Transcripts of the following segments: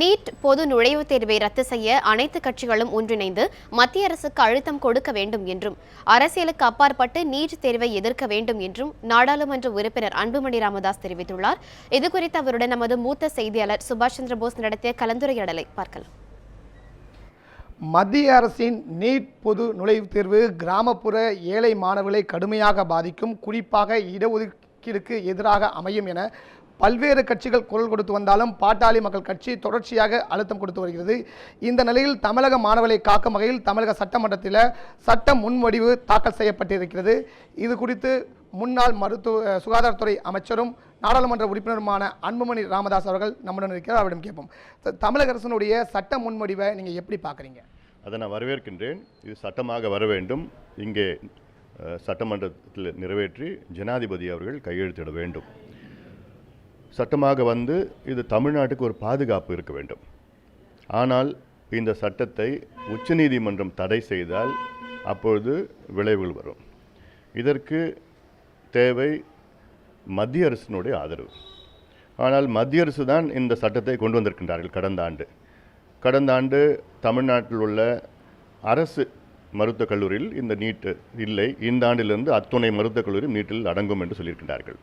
NEET பொது நுழைவுத் தேர்வை ரத்து செய்ய அனைத்து கட்சிகளும் ஒன்றிணைந்து மத்திய அரசுக்கு அழுத்தம் கொடுக்க வேண்டும் என்றும் அரசியலுக்கு அப்பாற்பட்டு நீட் தேர்வை எதிர்க்க வேண்டும் என்றும் நாடாளுமன்ற உறுப்பினர் அன்புமணி ராமதாஸ் தெரிவித்துள்ளார். இதுகுறித்து அவருடன் நமது மூத்த செய்தியாளர் சுபாஷ் சந்திர போஸ் நடத்திய கலந்துரையாடலை பார்க்கலாம். மத்திய அரசின் நீட் பொது நுழைவுத் தேர்வு கிராமப்புற ஏழை மாணவர்களை கடுமையாக பாதிக்கும் குறிப்பாக இடஒதுக்கீடுக்கு எதிராக அமையும் என பல்வேறு கட்சிகள் குரல் கொடுத்து வந்தாலும் பாட்டாளி மக்கள் கட்சி தொடர்ச்சியாக அழுத்தம் கொடுத்து வருகிறது. இந்த நிலையில் தமிழக மாணவர்களை காக்கும் வகையில் தமிழக சட்டமன்றத்தில் சட்ட முன்வடிவு தாக்கல் செய்யப்பட்டிருக்கிறது. இது குறித்து முன்னாள் மருத்துவ சுகாதாரத்துறை அமைச்சரும் நாடாளுமன்ற உறுப்பினருமான அன்புமணி ராமதாஸ் அவர்கள் நம்முடன் இருக்கிறார். அவரிடம் கேட்போம். தமிழக அரசினுடைய சட்ட முன்வடிவை நீங்கள் எப்படி பார்க்குறீங்க? அதை நான் வரவேற்கின்றேன். இது சட்டமாக வர வேண்டும். இங்கே சட்டமன்றத்தில் நிறைவேற்றி ஜனாதிபதி அவர்கள் கையெழுத்திட வேண்டும். சட்டமாக வந்து இது தமிழ்நாட்டுக்கு ஒரு பாதுகாப்பு இருக்க வேண்டும். ஆனால் இந்த சட்டத்தை உச்சநீதிமன்றம் தடை செய்தால் அப்பொழுது விளைவுகள் வரும். இதற்கு தேவை மத்திய அரசினுடைய ஆதரவு. ஆனால் மத்திய அரசு தான் இந்த சட்டத்தை கொண்டு வந்திருக்கின்றார்கள் கடந்த ஆண்டு. கடந்த ஆண்டு தமிழ்நாட்டில் உள்ள அரசு மருத்துவக் கல்லூரியில் இந்த நீட்டு இல்லை. இந்த ஆண்டிலிருந்து அத்துணை மருத்துவக் கல்லூரி நீட்டில் அடங்கும் என்று சொல்லியிருக்கின்றார்கள்.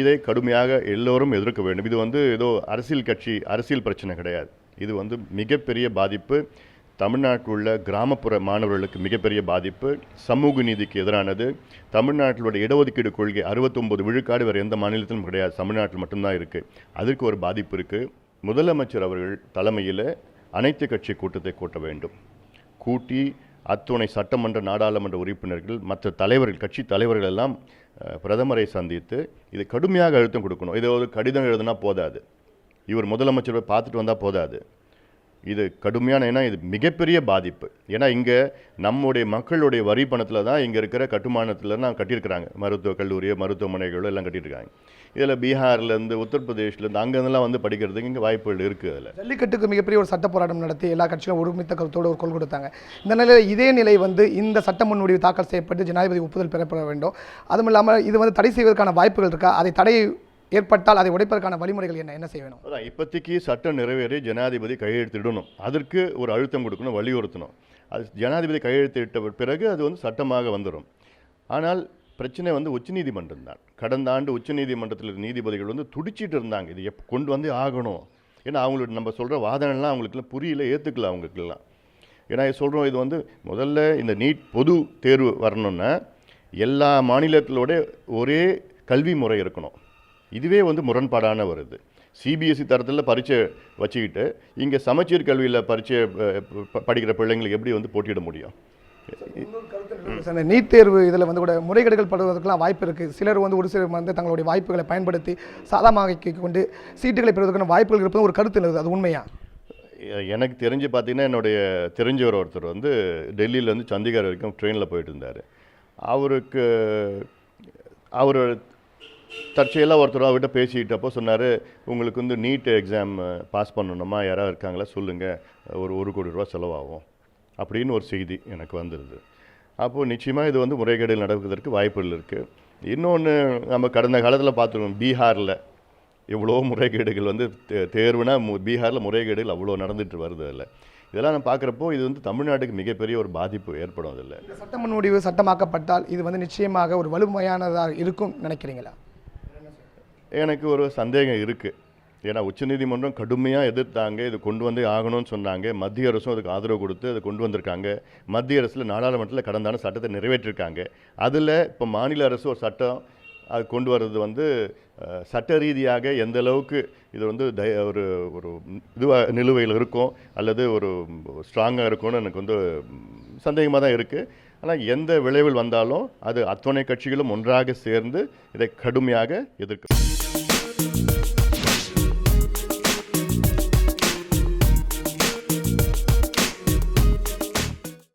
இதை கடுமையாக எல்லோரும் எதிர்க்க வேண்டும். இது வந்து ஏதோ அரசியல் கட்சி அரசியல் பிரச்சனை கிடையாது. இது வந்து மிகப்பெரிய பாதிப்பு. தமிழ்நாட்டில் உள்ள கிராமப்புற மாணவர்களுக்கு மிகப்பெரிய பாதிப்பு. சமூக நீதிக்கு எதிரானது. தமிழ்நாட்டிலோட இடஒதுக்கீடு கொள்கை அறுபத்தொம்பது விழுக்காடு வேறு எந்த மாநிலத்திலும் கிடையாது. தமிழ்நாட்டில் மட்டும்தான் இருக்குது அதற்கு ஒரு பாதிப்பு இருக்குது முதலமைச்சர் அவர்கள் தலைமையில் அனைத்து கட்சி கூட்டத்தை கூட்ட வேண்டும். கூட்டி அத்துணை சட்டமன்ற நாடாளுமன்ற உறுப்பினர்கள் மற்ற தலைவர்கள் கட்சி தலைவர்கள் எல்லாம் பிரதமரை சந்தித்து இது கடுமையாக அழுத்தம் கொடுக்கணும். இதை ஒரு கடிதம் எழுதுனா போதாது. இவர் முதலமைச்சரை பார்த்துட்டு வந்தால் போதாது. இது கடுமையான ஏன்னா இது மிகப்பெரிய பாதிப்பு. ஏன்னா இங்கே நம்முடைய மக்களுடைய வரி பணத்தில் தான் இங்கே இருக்கிற கட்டுமானத்தில் தான் கட்டியிருக்கிறாங்க. மருத்துவக் கல்லூரியோ மருத்துவமனைகளோ எல்லாம் கட்டியிருக்காங்க. இதில் பீகார்லேருந்து உத்தரப்பிரதேஷ்லேருந்து அங்கேருந்துலாம் வந்து படிக்கிறதுக்கு இங்கே வாய்ப்புகள் இருக்குது அதில். ஜல்லிக்கட்டுக்கு மிகப்பெரிய ஒரு சட்ட போராட்டம் நடத்தி எல்லா கட்சிகளும் ஒருமித்த கருத்தோடு ஒரு கொள் கொடுத்தாங்க. இந்த நிலையில் இதே நிலை வந்து இந்த சட்ட முன்வடிவு தாக்கல் செய்யப்பட்டு ஜனாதிபதி ஒப்புதல் பெறப்பட வேண்டும். அதுவும் இல்லாமல் இது வந்து தடை செய்வதற்கான வாய்ப்புகள் இருக்கா? அதை தடை ஏற்பட்டால் அதை உடைப்பதற்கான வழிமுறைகள் என்ன? என்ன செய்ய வேணும்? அதான் இப்போதைக்கு சட்டம் நிறைவேறி ஜனாதிபதி கையெழுத்திடணும். அதற்கு ஒரு அழுத்தம் கொடுக்கணும் வலியுறுத்தணும். அது ஜனாதிபதி கையெழுத்திட்ட பிறகு அது வந்து சட்டமாக வந்துடும் ஆனால் பிரச்சனை வந்து உச்சநீதிமன்றம் தான். கடந்த ஆண்டு உச்சநீதிமன்றத்தில் நீதிபதிகள் வந்து துடிச்சிட்டு இருந்தாங்க. இது எப் கொண்டு வந்து ஆகணும்? ஏன்னா அவங்களுக்கு நம்ம சொல்கிற வாதனெல்லாம் அவங்களுக்குலாம் புரியல ஏற்றுக்கல அவங்களுக்குலாம். ஏன்னா சொல்கிறோம் இது வந்து முதல்ல இந்த நீட் பொது தேர்வு வரணுன்னா எல்லா மாநிலத்திலோட ஒரே கல்வி முறை இருக்கணும். இதுவே வந்து முரண்பாடான வருது சிபிஎஸ்சி தரத்தில் பரீட்சை வச்சுக்கிட்டு இங்கே சமச்சீர் கல்வியில் பரீட்சை படிக்கிற பிள்ளைங்களுக்கு எப்படி வந்து போட்டியிட முடியும்? நீட் தேர்வு இதில் வந்து கூட முறைகேடுகள் படுவதற்கெல்லாம் வாய்ப்பு இருக்குது சிலர் வந்து ஒரு சிலர் வந்து தங்களுடைய வாய்ப்புகளை பயன்படுத்தி சாதகமாக கொண்டு சீட்டுகளை பெறுவதற்கான வாய்ப்புகள் இருப்பது ஒரு கருத்து இருக்குது அது உண்மையா? எனக்கு தெரிஞ்சு பார்த்தீங்கன்னா என்னுடைய தெரிஞ்சவர் ஒருத்தர் வந்து டெல்லியிலேருந்து சண்டிகர் வரைக்கும் ட்ரெயினில் போயிட்டு இருந்தார். அவருக்கு அவர் தற்செயலாக ஒருத்தர் அவர்கிட்ட பேசிக்கிட்டப்போ சொன்னார் உங்களுக்கு வந்து நீட் எக்ஸாம் பாஸ் பண்ணணுமா? யாராவது இருக்காங்களா? சொல்லுங்கள் ஒரு ஒரு கோடி ரூபா செலவாகும். அப்படின்னு ஒரு செய்தி எனக்கு வந்துடுது அப்போது நிச்சயமாக இது வந்து முறைகேடுகள் நடப்பதற்கு வாய்ப்புகள் இருக்குது இன்னொன்று நம்ம கடந்த காலத்தில் பார்த்துருக்கோம் பீகாரில் எவ்வளோ முறைகேடுகள் வந்து தே- தேர்வுனா மு- பீகாரில் முறைகேடுகள் அவ்வளோ நடந்துட்டு வருது அதில். இதெல்லாம் நான் பார்க்குறப்போ இது வந்து தமிழ்நாட்டுக்கு மிகப்பெரிய ஒரு பாதிப்பு ஏற்படும் அதில். சட்ட முன்வடிவு சட்டமாக்கப்பட்டால் இது வந்து நிச்சயமாக ஒரு வலுமையானதாக இருக்கும் நினைக்கிறீங்களா? எனக்கு ஒரு சந்தேகம் இருக்குது ஏன்னா உச்சநீதிமன்றம் கடுமையாக எதிர்த்தாங்க இது கொண்டு வந்து ஆகணும்னு சொன்னாங்க. மத்திய அரசும் அதுக்கு ஆதரவு கொடுத்து அதை கொண்டு வந்திருக்காங்க. மத்திய அரசில் நாடாளுமன்றத்தில் கடந்தான சட்டத்தை நிறைவேற்றிருக்காங்க. அதில் இப்போ மாநில அரசு ஒரு சட்டம் அது கொண்டு வர்றது வந்து சட்ட ரீதியாக எந்த அளவுக்கு இது வந்து தை ஒரு ஒரு இதுவாக நிலுவையில் இருக்கும் அல்லது ஒரு ஸ்ட்ராங்காக இருக்கும்னு எனக்கு வந்து சந்தேகமாக தான் இருக்குது ஆனால் எந்த விளைவில் வந்தாலும் அது அத்துணை கட்சிகளும் ஒன்றாக சேர்ந்து இதை கடுமையாக எதிர்க்க